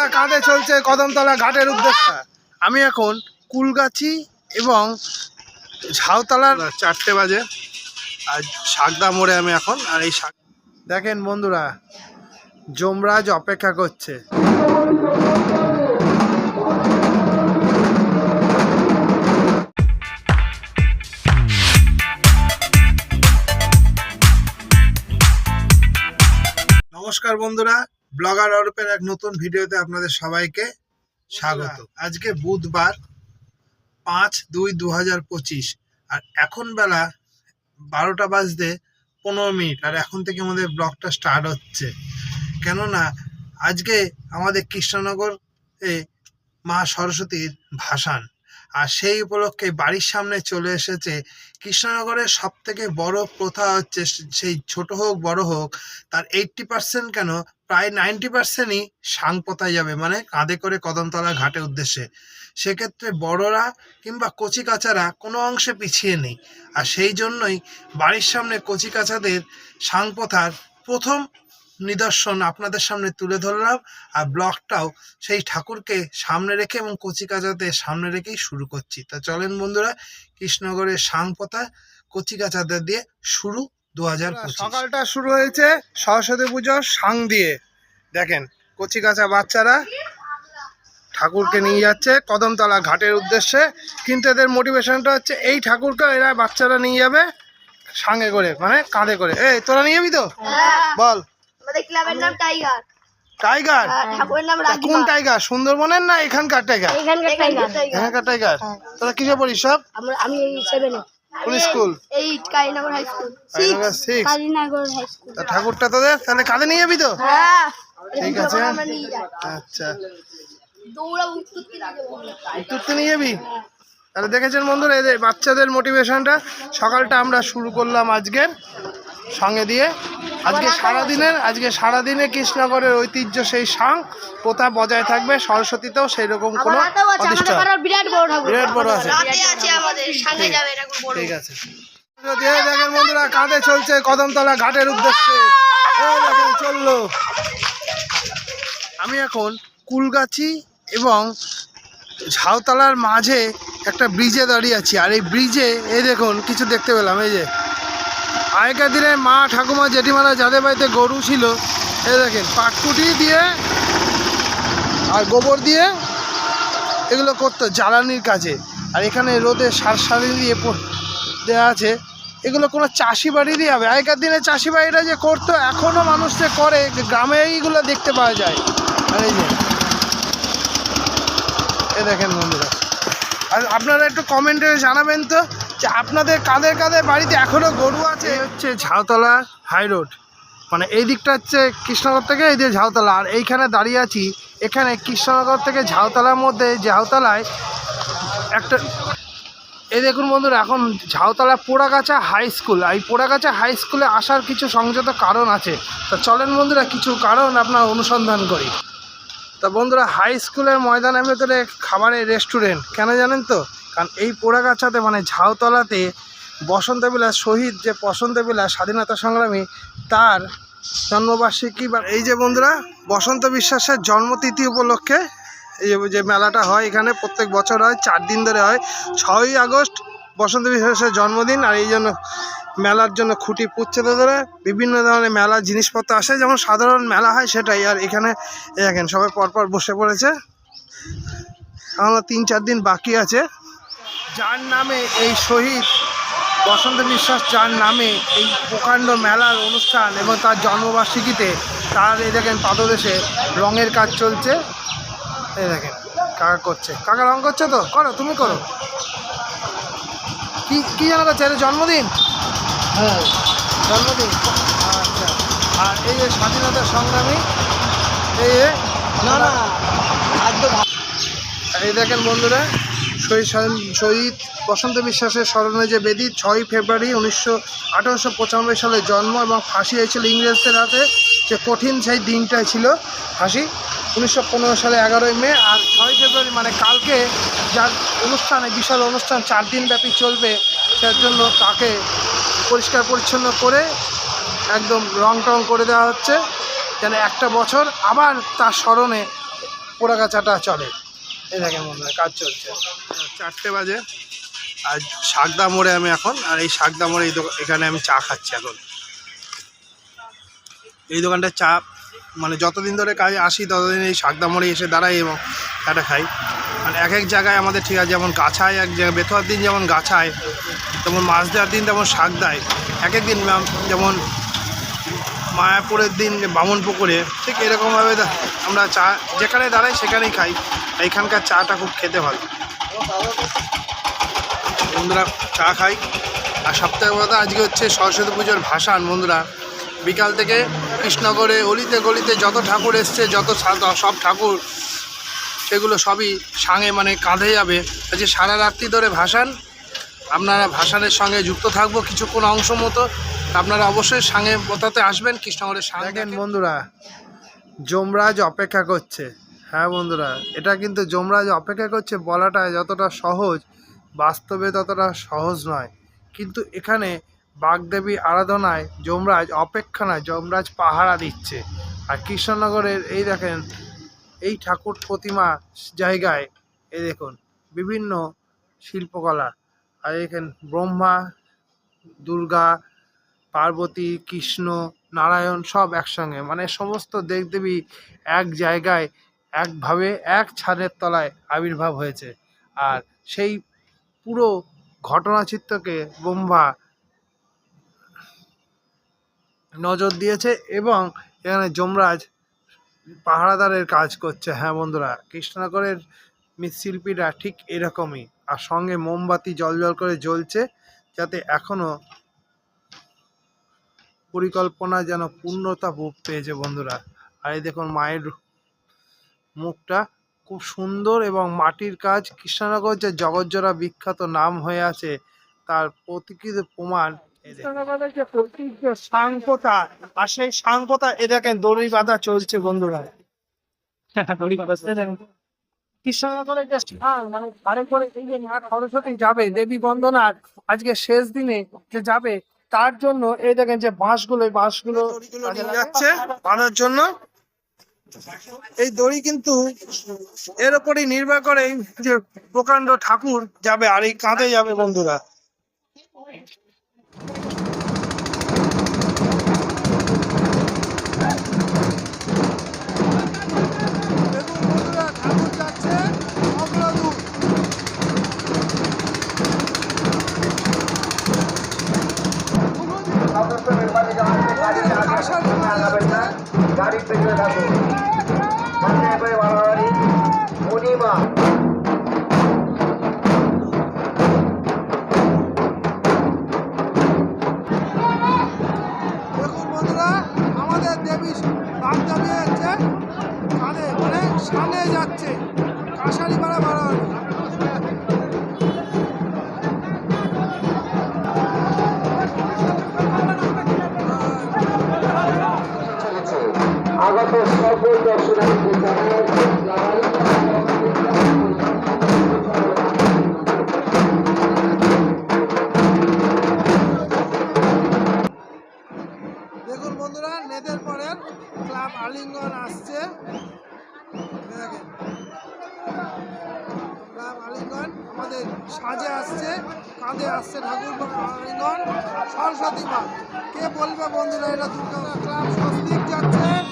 বন্ধুরা কাঁধে চলছে কদমতলা ঘাটের উদ্দেশ্যে। আমি এখন কুলগাছি এবং ঝাউতলার চারটে বাজে। আর শাকদা মোড়ে আমি এখন আর এই শাক দেখেন বন্ধুরা যমরাজ অপেক্ষা করছে। নমস্কার বন্ধুরা ব্লগার অরূপের এক নতুন ভিডিওতে আপনাদের সবাইকে স্বাগত। আজকে বুধবার পাঁচ দুই দু হাজার পঁচিশ আর এখন বেলা বারোটা বাজতে পনেরো মিনিট আর এখন থেকে আমাদের ব্লগটা স্টার্ট হচ্ছে। কেননা আজকে আমাদের কৃষ্ণনগর এ মা সরস্বতীর ভাসান আর সেই উপলক্ষে বাড়ির সামনে চলে এসেছে কৃষ্ণনগরের সব থেকে বড় প্রথা হচ্ছে সেই ছোট হোক বড় হোক তার এইটটি পার্সেন্ট কেন প্রায় নাইনটি পার্সেন্টই সাং পোতায় যাবে মানে কাঁধে করে কদমতলা ঘাটে উদ্দেশ্যে। সেক্ষেত্রে বড়রা কিংবা কচি কাচারা কোনো অংশে পিছিয়ে নেই। আর সেই জন্যই বাড়ির সামনে কচি কাচাদের সাং প্রথার প্রথম নিদর্শন আপনাদের সামনে তুলে ধরলাম, আর ব্লগটাও সেই ঠাকুরকে সামনে রেখে এবং কচি কাচাদের সামনে রেখেই শুরু করছি। তা চলেন বন্ধুরা কৃষ্ণনগরের সাং প্রথা কচি কাচাদের দিয়ে শুরু দু হাজার সকালটা শুরু হয়েছে সরস্বতী পুজো সাং দিয়ে। দেখেন কচি কাঁচা বাচ্চারা ঠাকুরকে নিয়ে যাচ্ছে কদমতলা ঘাটের উদ্দেশ্যে। কিন্তু এদের মোটিভেশনটা হচ্ছে এই ঠাকুরকে এরা বাচ্চারা নিয়ে যাবে সাঙ্গে করে মানে কাঁধে করে। এই তোরা নিয়ে যাবি তো? বল। ক্লাবের নাম টাইগার। তা কোন টাইগার সুন্দরবনের না এখানকার টাইগার? এখানকার টাইগার। তোরা কিসে পড়িস সব? আমি কোন school eight Kalinagar high school Kalinagar high school ঠাকুরটা তোদের? তাহলে কাঁধে নিয়ে যাবি তো? হ্যাঁ। ঠিক আছে। নিয়ে আচ্ছা। দৌড়া উত্তর দিকে যাব। উত্তরতে নিয়ে যাবি? তাহলে দেখেছেন বন্ধুরা এদের বাচ্চাদের মোটিভেশনটা সকালটা আমরা শুরু করলাম আজকের। সঙ্গে দিয়ে আজকে সারাদিনের আজকে সারাদিনে কৃষ্ণনগরের ঐতিহ্য সেই সাং প্রথা বজায় থাকবে সরস্বতীতেও সেই রকম কোনো আছে বিরাট বড় ঠিক আছে। দেখেন বন্ধুরা কাঁধে চলছে কদমতলা ঘাটের উদ্দেশ্যে। দেখেন চলল। আমি এখন কুলগাছি এবং ঝাউতলার মাঝে একটা ব্রিজে দাঁড়িয়ে আছি। আর এই ব্রিজে এই দেখুন কিছু দেখতে পেলাম এই যে। আগেকার দিনে মা ঠাকুমা জেঠিমারা যাদের বাড়িতে গরু ছিল, এই দেখেন, পাটকুটি দিয়ে আর গোবর দিয়ে এগুলো করতো জ্বালানির কাজে। আর এখানে রোদে সার সারি দিয়ে দেওয়া আছে। এগুলো কোনো চাষি বাড়িরই হবে। আগেকার দিনে চাষি বাড়িরা যে করতো, এখনও মানুষ যে করে গ্রামে এইগুলো দেখতে পাওয়া যায়। আর এই যে এ দেখেন বন্ধুরা। আর আপনারা একটু কমেন্টে জানাবেন তো আপনাদের কাদের কাদের বাড়িতে এখনও গরু আছে? হচ্ছে ঝাউতলা হাই রোড। মানে এই দিকটা হচ্ছে কৃষ্ণনগর থেকে এই যে ঝাউতলা, আর এইখানে দাঁড়িয়ে আছি, এখানে কৃষ্ণনগর থেকে ঝাউতলার মধ্যে ঝাউতলায় একটা এই দেখুন বন্ধুরা, এখন ঝাউতলা পোড়াগাছা হাই স্কুল। এই পোড়াগাছা হাই স্কুলে আসার কিছু সংযত কারণ আছে। তা চলেন বন্ধুরা, কিছু কারণ আপনার অনুসন্ধান করি। তা বন্ধুরা, হাই স্কুলের ময়দানের ভেতরে খাবারের রেস্টুরেন্ট কেন জানেন তো? কারণ এই পোড়াগাছাতে মানে ঝাউতলাতে বসন্ত বিলাস শহীদ যে বসন্ত বিলাস স্বাধীনতা সংগ্রামী, তার জন্মবার্ষিকী বা এই যে বন্ধুরা, বসন্ত বিশ্বাসের জন্মতিথি উপলক্ষে এই যে- মেলাটা হয় এখানে, প্রত্যেক বছর হয়, চার দিন ধরে হয়। ছয়ই আগস্ট, বসন্ত বিশ্বাসের জন্মদিন, আর এই জন্য মেলার জন্য খুঁটি পুচ্ছে ধরে। বিভিন্ন ধরনের মেলার জিনিসপত্র আসে, যেমন সাধারণ মেলা হয় সেটাই। আর এখানে দেখেন, সবাই পরপর বসে পড়েছে। আমরা তিন চার দিন বাকি আছে। যার নামে এই শহীদ বসন্ত বিশ্বাস যার নামে এই প্রকাণ্ড মেলার অনুষ্ঠান এবং তার জন্মবার্ষিকীতে তার এই দেখেন পাদদেশে রঙের কাজ চলছে। এই দেখেন কাকা করছে। কাকা রং করছে তো? করো তুমি করো। কি কি করছে এটা জন্মদিন? হ্যাঁ। জন্মদিন? আচ্ছা। আর এই যে স্বাধীনতা সংগ্রামী এই না না এই দেখেন বন্ধুরা শহীদ শহীদ বসন্ত বিশ্বাসের স্মরণে যে বেদি ছয়ই ফেব্রুয়ারি উনিশশো আঠারোশো পঁচানব্বই সালে জন্ম এবং ফাঁসি হয়েছিল ইংরেজদের হাতে। যে কঠিন সেই দিনটাই ছিল ফাঁসি। উনিশশো পনেরো সালে এগারোই মে আর ছয় ফেব্রুয়ারি মানে কালকে যার অনুষ্ঠানে বিশাল অনুষ্ঠান চার দিন ব্যাপী চলবে তার জন্য তাকে পরিষ্কার পরিচ্ছন্ন করে একদম রং টং করে দেওয়া হচ্ছে। যেন একটা বছর আবার তার স্মরণে পোড়া কাচাটা চলে। এই দেখেন বন্ধুরা কাজ চলছে? চারটে বাজে। আর শাকদা মোড়ে আমি এখন, আর এই শাকদা মোড়ে এই এখানে আমি চা খাচ্ছি এখন। এই দোকানটা চা মানে যতদিন ধরে কাজে আসি, ততদিন এই শাকদা মোড়ে এসে দাঁড়াই এবং চাটা খাই। মানে এক এক জায়গায় আমাদের ঠিক আছে, যেমন গাছায় এক জায়গায়, বেথুয়ার দিন যেমন গাছায়, তেমন মাছ দেওয়ার দিন তেমন শাকদায় এক এক দিন যেমন মায়াপুরের দিন বামন পুকুরে, ঠিক এরকমভাবে আমরা চা যেখানে দাঁড়াই সেখানেই খাই। এইখানকার চাটা খুব খেতে ভালো। বন্ধুরা, চা খাই। আর সপ্তাহে কথা আজকে হচ্ছে সরস্বতী পুজোর ভাসান, বন্ধুরা। বিকাল থেকে কৃষ্ণনগরে অলিতে গলিতে যত ঠাকুর এসছে, যত সব ঠাকুর, সেগুলো সবই সাঙে মানে কাঁধে যাবে। আজকে সারা রাত্রি ধরে ভাসান। আপনারা ভাসানের সঙ্গে যুক্ত থাকব কিছুক্ষণ অংশ মতো। আপনারা অবশ্যই সাঙে পোতাতে আসবেন? কৃষ্ণনগরের সাঙে দেখেন। বন্ধুরা যমরাজ অপেক্ষা করছে। হ্যাঁ বন্ধুরা এটা কিন্তু যমরাজ অপেক্ষা করছে বলাটা যতটা সহজ বাস্তবে ততটা সহজ নয়। কিন্তু এখানে বাগদেবী আরাধনায় যমরাজ অপেক্ষা নয় যমরাজ পাহারা দিচ্ছে। আর কৃষ্ণনগরের এই দেখেন এই ঠাকুর প্রতিমা জায়গায় এই দেখুন বিভিন্ন শিল্পকলা। আর এখানে ব্রহ্মা দুর্গা পার্বতী, কৃষ্ণ, নারায়ণ সব একসঙ্গে। মানে সমস্ত দেবদেবী এক জায়গায়, একভাবে, এক ছাদের তলায় আবির্ভাব হয়েছে। আর সেই পুরো ঘটনাচিত্রকে ব্রহ্মা নজর দিয়েছে এবং এখানে যমরাজ পাহারাদারের কাজ করছে। হ্যাঁ বন্ধুরা, কৃষ্ণনগরের মৃৎশিল্পীরা ঠিক এরকমই। আর সঙ্গে মোমবাতি জল জল করে জ্বলছে, যাতে এখনও পরিকল্পনা যেন পূর্ণতা পেয়েছে বন্ধুরা। আর এই দেখুন মায়ের মুখটা খুব সুন্দর এবং মাটির কাজ। কৃষ্ণনগর যে জগজ্জোড়া বিখ্যাত নাম হয়ে আছে তার প্রতীকৃত প্রমাণ কৃষ্ণনগরের যে প্রতীক সাংকতা আর সেই সাংকতা দড়ি বাঁধা চলছে বন্ধুরা। কৃষ্ণনগরের যে স্থান মানে ঘরে এই যে মা সরস্বতী যাবে দেবী বন্দনার আজকে শেষ দিনে যে যাবে তার জন্য এই দেখেন যে বাঁশগুলো এই বাঁশগুলো যাচ্ছে বাঁধার জন্য। এই দড়ি কিন্তু এর উপরই নির্ভর করে যে প্রকাণ্ড ঠাকুর যাবে আর এই কাঁধে যাবে বন্ধুরা। যাচ্ছে কাশারি মারা মারা আগত সকল দর্শনার্থী জানাই সাজে আসছে, কাঁধে আসছে ঠাকুর সরস্বতী মা। কে বলবে বন্ধুরা, এটা দুর্গা ক্লাব, স্বস্তিক যাচ্ছে।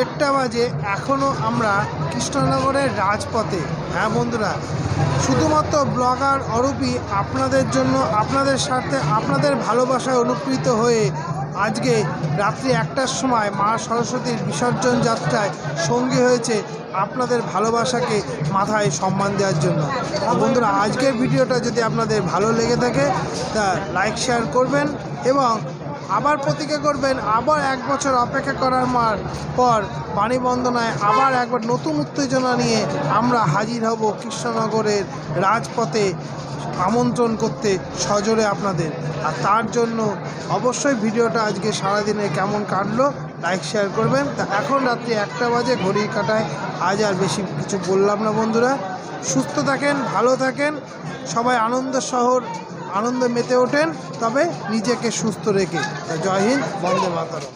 দেড়টা বাজে এখনও আমরা কৃষ্ণনগরের রাজপথে। হ্যাঁ বন্ধুরা, শুধুমাত্র ব্লগার অরূপী আপনাদের জন্য, আপনাদের সাথে আপনাদের ভালোবাসায় অনুপ্রীত হয়ে আজকে রাত্রি একটার সময় মা সরস্বতীর বিসর্জন যাত্রায় সঙ্গী হয়েছে আপনাদের ভালোবাসাকে মাথায় সম্মান দেওয়ার জন্য। বন্ধুরা, আজকের ভিডিওটা যদি আপনাদের ভালো লেগে থাকে, তা লাইক শেয়ার করবেন এবং আবার প্রতিজ্ঞা করবেন, আবার এক বছর অপেক্ষা করার মার পর বাণী বন্দনায় আবার একবার নতুন উত্তেজনা নিয়ে আমরা হাজির হব কৃষ্ণনগরের রাজপথে আমন্ত্রণ করতে সজোরে আপনাদের। আর তার জন্য অবশ্যই ভিডিওটা আজকে সারাদিনে কেমন কাটলো, লাইক, শেয়ার করবেন। তা এখন রাত্রি একটা বাজে ঘড়ি কাটায় আজ আর বেশি কিছু বললাম না বন্ধুরা। সুস্থ থাকেন, ভালো থাকেন। সবাই আনন্দ শহর আনন্দে মেতে ওঠেন। তবে নিজেকে সুস্থ রেখে। জয় হিন্দ বন্দে মাতরম।